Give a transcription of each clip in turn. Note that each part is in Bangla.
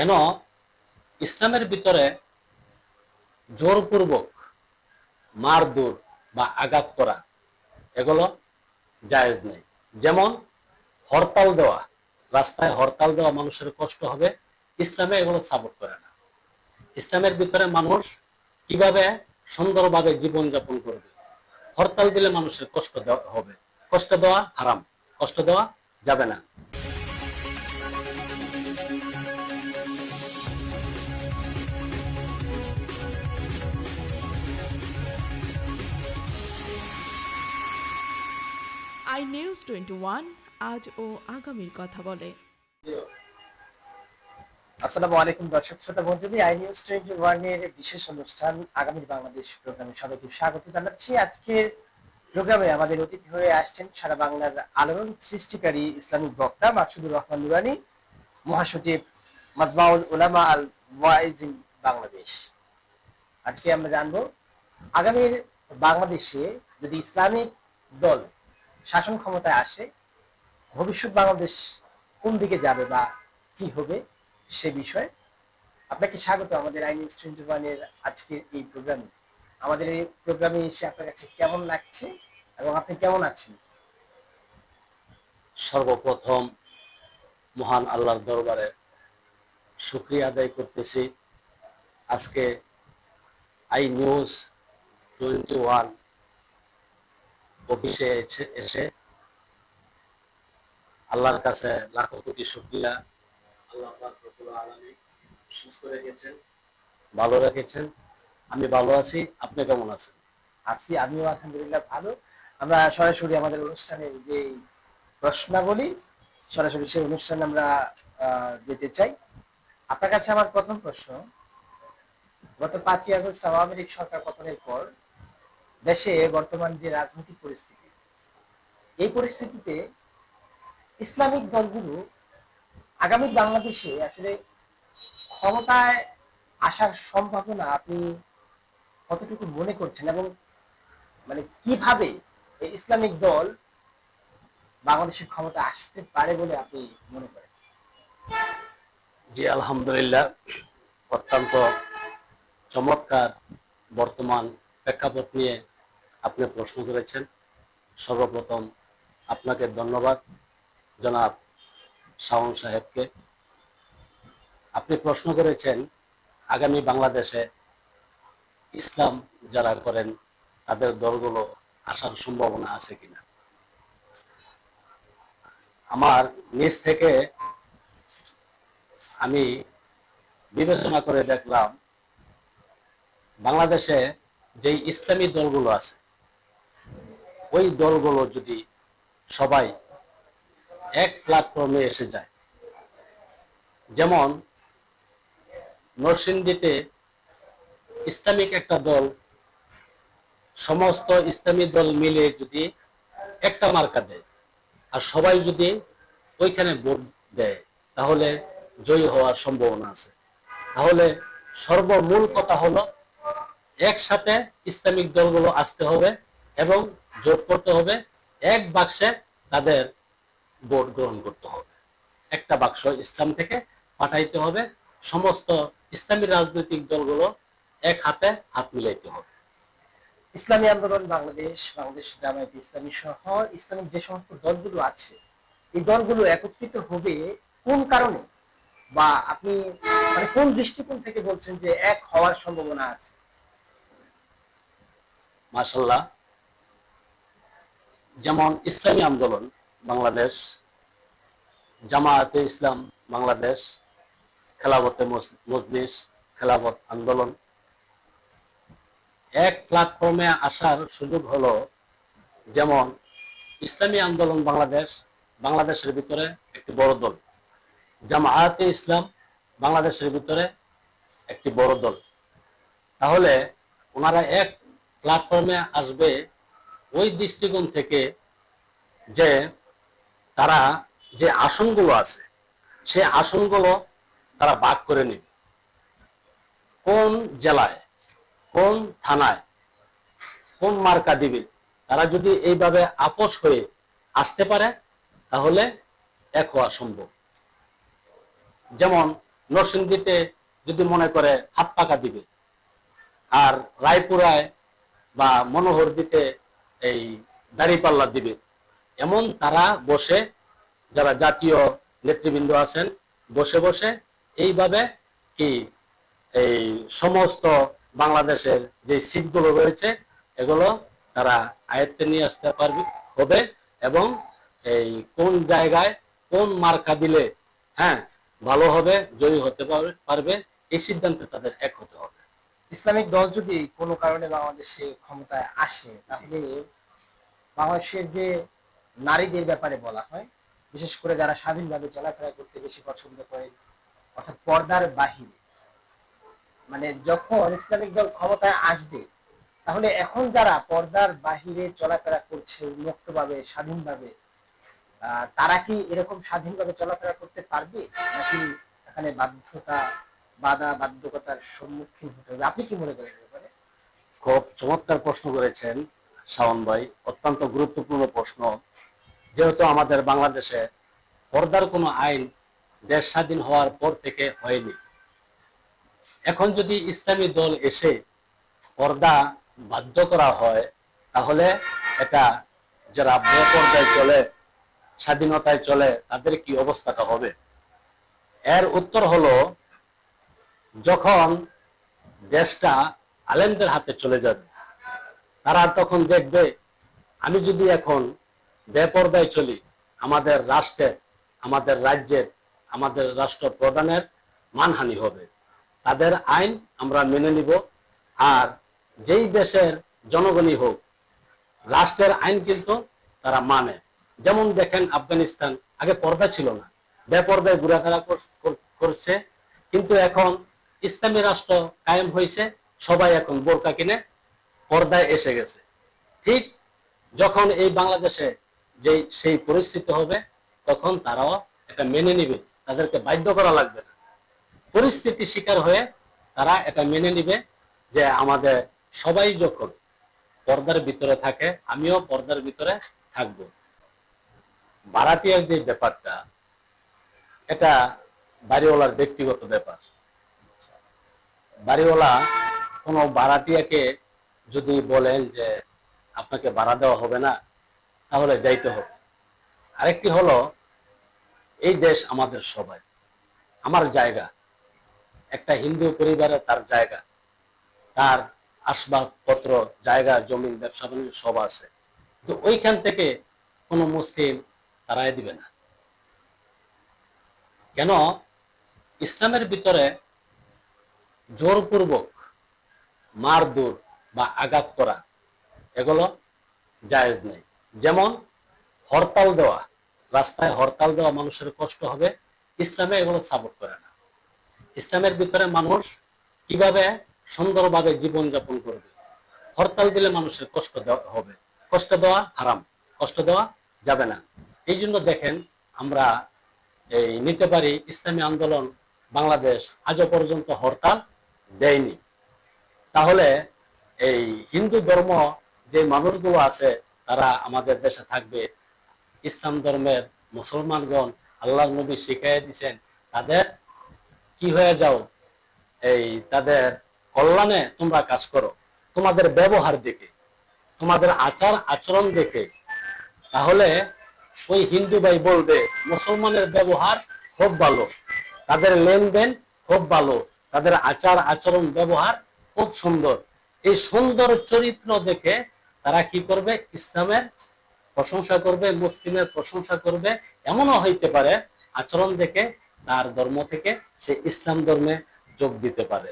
কেন ইসলামের ভিতরে জোরপূর্বক মারদুর বা আঘাত করা, এগুলো জায়েজ নেই। যেমন হরতাল দেওয়া, রাস্তায় হরতাল দেওয়া মানুষের কষ্ট হবে, ইসলামে এগুলো সাপোর্ট করে না। ইসলামের ভিতরে মানুষ কীভাবে সুন্দরভাবে জীবনযাপন করবে? হরতাল দিলে মানুষের কষ্ট হবে। কষ্ট দেওয়া হারাম, কষ্ট দেওয়া যাবে না। আই নিউজ টোয়েন্টি ওয়ান আজ ও আগামীর কথা বলে। আসসালামু আলাইকুম দর্শক শ্রোতা বন্ধুদি আই নিউজ টোয়েন্টি ওয়ানের বিশেষ অনুষ্ঠান আগামী বাংলাদেশ প্রোগ্রামে সবাইকে স্বাগত জানাচ্ছি। আজকের প্রোগ্রামে আমাদের অতিথি হয়ে আসছেন সারা বাংলার আলোড়ন সৃষ্টিকারী ইসলামিক বক্তা মাসুদুর রহমান নুরানি, মহাসচিব মাজমাউল উলামা আল ওয়াইজিন বাংলাদেশ। আজকে আমরা জানব, আগামীর বাংলাদেশে যদি ইসলামিক দল শাসন ক্ষমতায় আসে, ভবিষ্যৎ বাংলাদেশ কোন দিকে যাবে বা কি হবে সে বিষয়ে আপনাকে স্বাগত আমাদের আইন ওয়ানের আজকের এই প্রোগ্রামে। আমাদের এই প্রোগ্রামে এসে আপনার কাছে কেমন লাগছে এবং আপনি কেমন আছেন? সর্বপ্রথম মহান আল্লাহর দরবারে শুক্রিয়া আদায় করতেছি। আজকে আই নিউজ টোয়েন্টি ওয়ান অফিসে এসে এসে আল্লাহর কাছে লাখো কোটি শুক্রিয়া। আল্লাহ রেখেছেন, ভালো রেখেছেন। আমি ভালো আছি, আপনি কেমন আছেন? আছি, আমিও আলহামদুলিল্লাহ ভালো। আমরা সরাসরি আমাদের অনুষ্ঠানের যে প্রশ্নাবলী, সরাসরি সেই অনুষ্ঠানে আমরা যেতে চাই। আপনার কাছে আমার প্রথম প্রশ্ন, গত পাঁচই আগস্ট আওয়ামী লীগ সরকার পতনের পর দেশে বর্তমান যে রাজনৈতিক পরিস্থিতি, এই পরিস্থিতিতে ইসলামিক দলগুলো আগামী বাংলাদেশে আসলে ক্ষমতায় আসার সম্ভাবনা আপনি কতটুকু মনে করছেন এবং মানে কীভাবে এই ইসলামিক দল বাংলাদেশের ক্ষমতা আসতে পারে বলে আপনি মনে করেন? জি, আলহামদুলিল্লাহ। অত্যন্ত চমৎকার বর্তমান প্রেক্ষাপট নিয়ে আপনি প্রশ্ন করেছেন। সর্বপ্রথম আপনাকে ধন্যবাদ, জনাব শাওন সাহেবকে। আপনি প্রশ্ন করেছেন, আগামী বাংলাদেশে ইসলাম যারা করেন, তাদের দলগুলো আসার সম্ভাবনা আছে কিনা? আমার নিজ থেকে আমি বিবেচনা করে দেখলাম, বাংলাদেশে যে ইসলামী দলগুলো আছে ওই দলগুলো যদি সবাই এক প্ল্যাটফর্মে এসে যায়, যেমন নরসিংদীতে ইসলামিক একটা দল, সমস্ত ইসলামী দল মিলে যদি একটা মার্কা দেয়, আর সবাই যদি ওইখানে ভোট দেয়, তাহলে জয়ী হওয়ার সম্ভাবনা আছে। তাহলে সর্বমূল কথা হলো, একসাথে ইসলামিক দলগুলো আসতে হবে এবং জোট করতে হবে। এক বাক্সে তাদের ভোট গ্রহণ করতে হবে। একটা বাক্স ইসলাম থেকে পাঠাইতে হবে। সমস্ত ইসলামী রাজনৈতিক দলগুলো এক হাতে হাত মিলাইতে হবে। ইসলামী আন্দোলন বাংলাদেশ বাংলাদেশ জামায়াত ইসলামী সহ ইসলামিক যে সমস্ত দলগুলো আছে এই দলগুলো একত্রিত হবে কোন কারণে? বা আপনি মানে কোন দৃষ্টিকোণ থেকে বলছেন যে এক হওয়ার সম্ভাবনা আছে? মাসাল্লাহ যেমন ইসলামী আন্দোলন, বাংলাদেশ, জামায়াতে ইসলাম, বাংলাদেশ খেলাবতে মজলিস খেলাবত আন্দোলন। এক প্ল্যাটফর্মে আসার সুযোগ হলো যেমন ইসলামী আন্দোলন বাংলাদেশ, বাংলাদেশের ভিতরে একটি বড় দল। জামায়াতে ইসলাম, বাংলাদেশের ভিতরে একটি বড় দল। তাহলে ওনারা এক প্ল্যাটফর্মে আসবে ওই দৃষ্টিকোণ থেকে যে তারা যে আসনগুলো আছে, সেই আসনগুলো তারা ভাগ করে নেবে। কোন জেলায়, কোন থানায়, কোন মার্কা দিবে? তারা যদি এইভাবে আপোষ হয়ে আসতে পারে, তাহলে এক হওয়া সম্ভব। যেমন নরসিংদীতে যদি মনে করে হাত পাকা দিবে, আর রায়পুরায় বা মনোহর দিতে এই দাড়িপাল্লা দিবে এমন তারা বসে, যারা জাতীয় নেতৃবৃন্দ আছেন, বসে বসে এইভাবে কি এই সমস্ত বাংলাদেশের যে সিটগুলো রয়েছে, এগুলো তারা আয়ত্তে নিয়ে আসতে পারবে, হবে এবং এই কোন জায়গায় কোন মার্কা দিলে হ্যাঁ ভালো হবে, জয়ী হতে পারবে, এই সিদ্ধান্তে তাদের এক হতে হবে। ইসলামিক দল যদি কোনো কারণে বাংলাদেশে ক্ষমতায় আসে, তাহলে বাংলাদেশের যে নারীদের ব্যাপারে বলা হয়। বিশেষ করে যারা স্বাধীনভাবে চলাফেরা করতে বেশি পছন্দ করে, অর্থাৎ পর্দার বাহিরে। মানে যখন ইসলামিক দল ক্ষমতায় আসবে, তাহলে এখন যারা পর্দার বাহিরে চলাফেরা করছে, উন্মুক্তভাবে, স্বাধীনভাবে তারা কি এরকম স্বাধীনভাবে চলাফেরা করতে পারবে? নাকি এখানে বাধ্যতা, বাধা, বাধ্যকতার সম্মুখীন হতে হবে? আপনি কি মনে করেন ব্যাপারে? খুব চমৎকার প্রশ্ন করেছেন শাওন ভাই। অত্যন্ত গুরুত্বপূর্ণ প্রশ্ন। যেহেতু আমাদের বাংলাদেশে পর্দার কোনো আইন দেশ স্বাধীন হওয়ার পর থেকে হয়নি। এখন যদি ইসলামী দল এসে পর্দা বাধ্য করা হয়, তাহলে এটা যারা বেপর্দায় চলে, স্বাধীনতায় চলে, তাদের কি অবস্থাটা হবে? এর উত্তর হলো, যখন দেশটা আলেমদের হাতে চলে যাবে, তারা তখন দেখবে, আমি যদি এখন বেপর্দায় চলি। আমাদের রাষ্ট্রের আমাদের রাজ্যের আমাদের রাষ্ট্র প্রধানের মানহানি হবে। তাদের আইন আমরা মেনে নিব। আর যেই দেশের জনগণই হোক, রাষ্ট্রের আইন কিন্তু তারা মানে। যেমন দেখেন আফগানিস্তান, আগে পর্দা ছিল না। বেপর্দায় ঘোরাফেরা কর- কর- করছে। কিন্তু এখন ইসলামী রাষ্ট্র কায়েম হয়েছে, সবাই এখন বোরকা কিনে পর্দায় এসে গেছে। ঠিক যখন এই বাংলাদেশে যে সেই পরিস্থিতি হবে, তখন তারাও এটা মেনে নিবে। তাদেরকে বাধ্য করা লাগবে না। পরিস্থিতি শিকার হয়ে তারা এটা মেনে নিবে যে আমাদের সবাই যখন পর্দার ভিতরে থাকে, আমিও পর্দার ভিতরে থাকব। ভাড়াটিয়ার যে ব্যাপারটা, এটা বাড়িওয়ালার ব্যক্তিগত ব্যাপার। বাড়িওয়ালা কোনো ভাড়াটিয়াকে যদি বলেন যে আপনাকে ভাড়া দেওয়া হবে না তাহলে যাইতে হবে। আরেকটি হলো, এই দেশ আমাদের সবাই। আমার জায়গা, একটা হিন্দু পরিবারে তার জায়গা। তার আসবাবপত্র, জায়গা জমি ব্যবসা বাণিজ্য সব আছে। তো ওইখান থেকে কোনো মুসলিম তারাই দিবে না। কেন? ইসলামের ভিতরে জোরপূর্বক মারদুর বা আঘাত করা, এগুলো জায়েজ নেই। যেমন হরতাল দেওয়া, রাস্তায় হরতাল দেওয়া মানুষের কষ্ট হবে, ইসলামে এগুলো সাপোর্ট করে না। ইসলামের ভিতরে মানুষ কীভাবে সুন্দরভাবে জীবনযাপন করবে? হরতাল দিলে মানুষের কষ্ট হবে। কষ্ট দেওয়া হারাম, কষ্ট দেওয়া যাবে না। এই জন্য দেখেন আমরা এই নিতে পারি ইসলামী আন্দোলন, বাংলাদেশ আজও পর্যন্ত হরতাল দেয়নি। তাহলে এই হিন্দু ধর্ম যে মানুষগুলো আছে তারা আমাদের দেশে থাকবে। ইসলাম ধর্মের মুসলমানগণ আল্লাহ নবী শিখাই দিয়েছেন তাদের কি হয়ে যাও? এই তাদের কল্যাণে তোমরা কাজ করো। তোমাদের ব্যবহার দেখে, তোমাদের আচার আচরণ দেখে। তাহলে ওই হিন্দু ভাই বলবে, মুসলমানের ব্যবহার খুব ভালো। তাদের লেনদেন খুব ভালো। তাদের আচার আচরণ, ব্যবহার খুব সুন্দর। এই সুন্দর চরিত্র দেখে তারা কি করবে? ইসলামের প্রশংসা করবে, মুসলিমের প্রশংসা করবে। এমনও হইতে পারে, আচরণ দেখে তার ধর্ম থেকে সে ইসলাম ধর্মে যোগ দিতে পারে।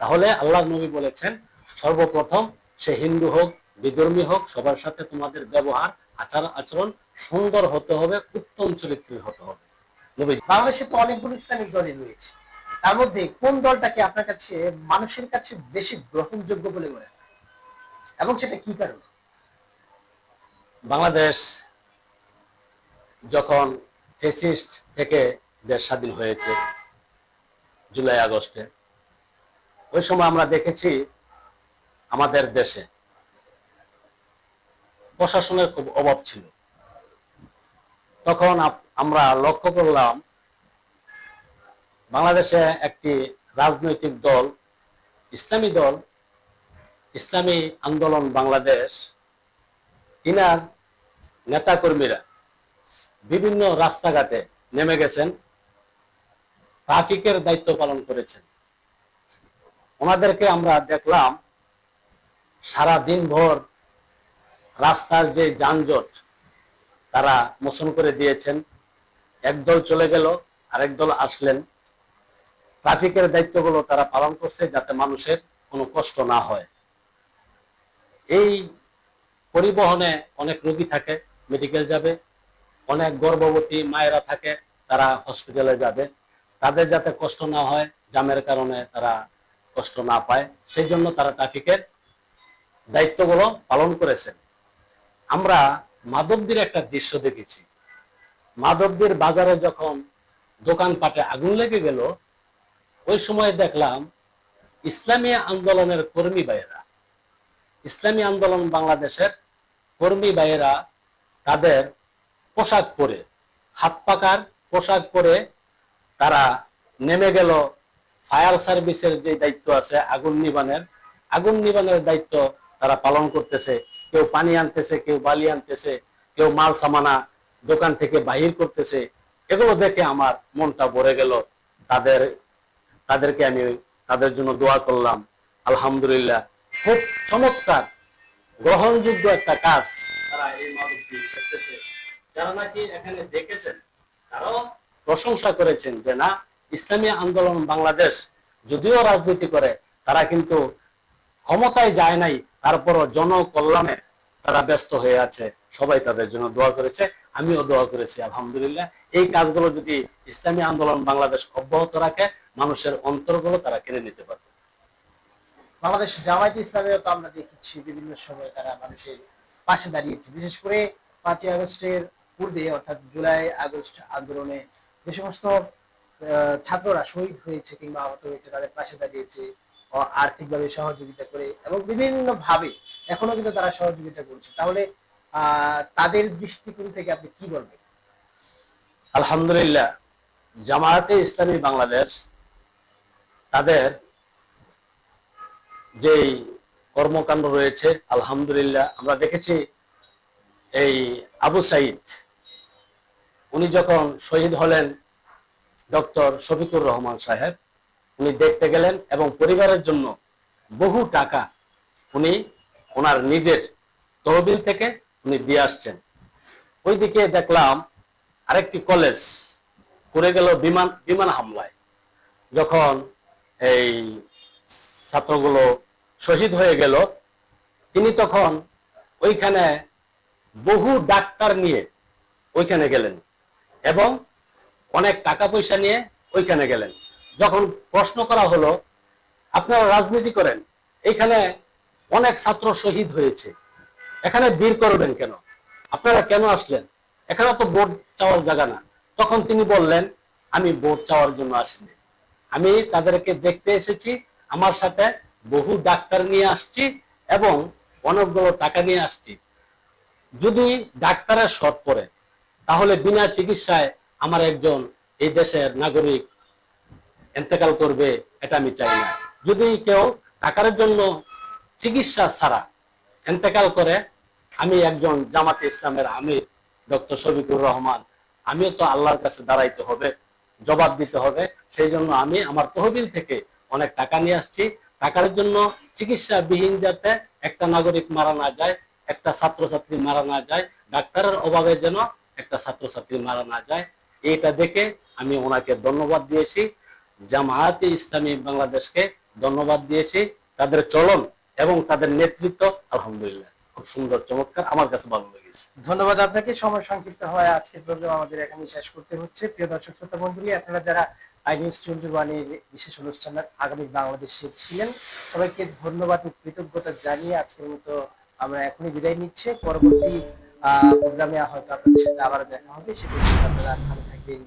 তাহলে আল্লাহ নবী বলেছেন, সর্বপ্রথম সে হিন্দু হোক, বিধর্মী হোক, সবার সাথে তোমাদের ব্যবহার, আচার, আচরণ সুন্দর হতে হবে, উত্তম চরিত্রের হতে হবে। বাংলাদেশে তো অনেকগুলো ইসলামিক দলই রয়েছে। তার মধ্যে কোন দলটাকে আপনার কাছে মানুষের কাছে বেশি গ্রহণযোগ্য বলে মনে হয়? এবং সেটা কি কারণ? বাংলাদেশ যখন ফেসিস্ট থেকে দেশ স্বাধীন হয়েছে, জুলাই, আগস্টে, ওই সময় আমরা দেখেছি আমাদের দেশে প্রশাসনের খুব অভাব ছিল। তখন আমরা লক্ষ্য করলাম বাংলাদেশে একটি রাজনৈতিক দল, ইসলামী দল ইসলামী আন্দোলন বাংলাদেশ, ইনার নেতাকর্মীরা বিভিন্ন রাস্তাঘাটে নেমে গেছেন, ট্রাফিকের দায়িত্ব পালন করেছেন। ওনাদেরকে আমরা দেখলাম, সারা দিন ভর রাস্তার যে যানজট তারা মোচন করে দিয়েছেন। একদল চলে গেল, আরেক দল আসলেন। ট্রাফিকের দায়িত্বগুলো তারা পালন করছে যাতে মানুষের কোনো কষ্ট না হয়। এই পরিবহনে অনেক রোগী থাকে মেডিকেল যাবে, অনেক গর্ভবতী মায়েরা থাকে, তারা হসপিটালে যাবে। তাদের যাতে কষ্ট না হয়, জামের কারণে তারা কষ্ট না পায়, সেই জন্য তারা ট্রাফিকের দায়িত্বগুলো পালন করেছেন আমরা মাধবদীর একটা দৃশ্য দেখেছি। মাধবদীর বাজারে যখন দোকানপাটে আগুন লেগে গেল, ওই সময় দেখলাম ইসলামী আন্দোলনের কর্মী ভাইয়েরা ইসলামী আন্দোলন বাংলাদেশের কর্মী ভাইয়েরা তাদের পোশাক পরে, হাত পাকার পোশাক পরে তারা নেমে গেল ফায়ার সার্ভিসের যে দায়িত্ব আছে, আগুন নিবানের। আগুন নিবানের দায়িত্ব তারা পালন করতেছে। কেউ পানি আনতেছে, কেউ বালি আনতেছে, কেউ মাল সামানা দোকান থেকে বাহির করতেছে। এগুলো দেখে আমার মনটা ভরে গেল। তাদের, তাদেরকে আমি তাদের জন্য দোয়া করলাম। আলহামদুলিল্লাহ। খুব চমৎকার, গ্রহণযোগ্য একটা কাজ। তারা এই মাদকটি করতেছে। যারা নাকি এখানে দেখেছেন, তারাও প্রশংসা করেছেন যে না, ইসলামী আন্দোলন বাংলাদেশ যদিও রাজনীতি করে, তারা কিন্তু ক্ষমতায় যায় নাই, তারপরও জনকল্যাণে তারা ব্যস্ত হয়ে আছে। সবাই তাদের জন্য দোয়া করেছে, আমিও দোয়া করেছি, আলহামদুলিল্লাহ। এই কাজগুলো যদি ইসলামী আন্দোলন বাংলাদেশ অব্যাহত রাখে, মানুষের অন্তরগুলো তারা কিনে নিতে পারবে। বাংলাদেশ জামায়াত ইসলামেও তো আমরা দেখেছি বিভিন্ন সময় তারা মানুষের পাশে দাঁড়িয়েছে। বিশেষ করে পাঁচই আগস্টের পূর্বে, অর্থাৎ জুলাই আগস্ট আন্দোলনে যে সমস্ত ছাত্ররা শহীদ হয়েছে কিংবা আহত হয়েছে, তাদের পাশে দাঁড়িয়েছে আর্থিকভাবে সহযোগিতা করে এবং বিভিন্ন ভাবে এখনও কিন্তু তারা সহযোগিতা করছে। তাহলে তাদের দৃষ্টিকোণ থেকে আপনি কি বলবেন? আলহামদুলিল্লাহ, জামায়াতে ইসলামী বাংলাদেশ তাদের যেই কর্মকাণ্ড রয়েছে, আলহামদুলিল্লাহ, আমরা দেখেছি এই আবু সাইদ, উনি যখন শহীদ হলেন ডক্টর শফিকুর রহমান সাহেব, উনি দেখতে গেলেন এবং পরিবারের জন্য বহু টাকা উনি ওনার নিজের তহবিল থেকে উনি দিয়ে আসছেন। ওইদিকে দেখলাম আরেকটি কলেজ পড়ে গেল বিমান বিমান হামলায়। যখন এই ছাত্রগুলো শহীদ হয়ে গেল, তিনি তখন ওইখানে বহু ডাক্তার নিয়ে ওইখানে গেলেন এবং অনেক টাকা পয়সা নিয়ে ওইখানে গেলেন। যখন প্রশ্ন করা হলো, আপনারা রাজনীতি করেন? এখানে অনেক ছাত্র শহীদ হয়েছে। এখানে বীর করবেন কেন? আপনারা কেন আসলেন? এখানে তো ভোট চাওয়ার জায়গা না। তখন তিনি বললেন, আমি ভোট চাওয়ার জন্য আসিনি। আমি তাদেরকে দেখতে এসেছি আমার সাথে বহু ডাক্তার নিয়ে আসছি এবং অনেকগুলো টাকা নিয়ে আসছি। যদি ডাক্তারের শর্ট পড়ে, তাহলে বিনা চিকিৎসায় আমার একজন এই দেশের নাগরিক এন্তেকাল করবে, এটা আমি চাই না। যদি কেউ টাকার জন্য চিকিৎসা ছাড়া এন্তেকাল করে, আমি একজন জামাতে ইসলামের আমির, ডক্টর শফিকুর রহমান, আমিও তো আল্লাহর কাছে দাঁড়াইতে হবে, জবাব দিতে হবে, সেই জন্য আমি আমার তহবিল থেকে অনেক টাকা নিয়ে আসছি। টাকার জন্য চিকিৎসা বিহীন যাতে একটা নাগরিক মারা না যায়, একটা ছাত্রছাত্রী মারা না যায়, ডাক্তারের অভাবে যেন একটা ছাত্রছাত্রী মারা না যায় এইটা দেখে আমি ওনাকে ধন্যবাদ দিয়েছি। জামায়াতে ইসলামী বাংলাদেশকে ধন্যবাদ দিয়েছি। তাদের চলন এবং তাদের নেতৃত্ব, আলহামদুলিল্লাহ, খুব সুন্দর, চমৎকার, আমার কাছে ভালো লেগেছে। ধন্যবাদ আপনাকে। সময় সংক্ষিপ্ত হয় আজকের প্রোগ্রাম আমাদের এখানে শেষ করতে হচ্ছে। প্রিয় দর্শক, শ্রোতা মন্ডলী আপনারা যারা আই নিউজ টোয়েন্টি ওয়ানের বিশেষ অনুষ্ঠানের আগামী বাংলাদেশে ছিলেন। সবাইকে ধন্যবাদ ও কৃতজ্ঞতা জানিয়ে আজকের মতো আমরা এখনই বিদায় নিচ্ছি। পরবর্তী প্রোগ্রামে হয়তো আপনাদের সাথে আবার দেখা হবে। সেটা আপনারা ভালো থাকবেন।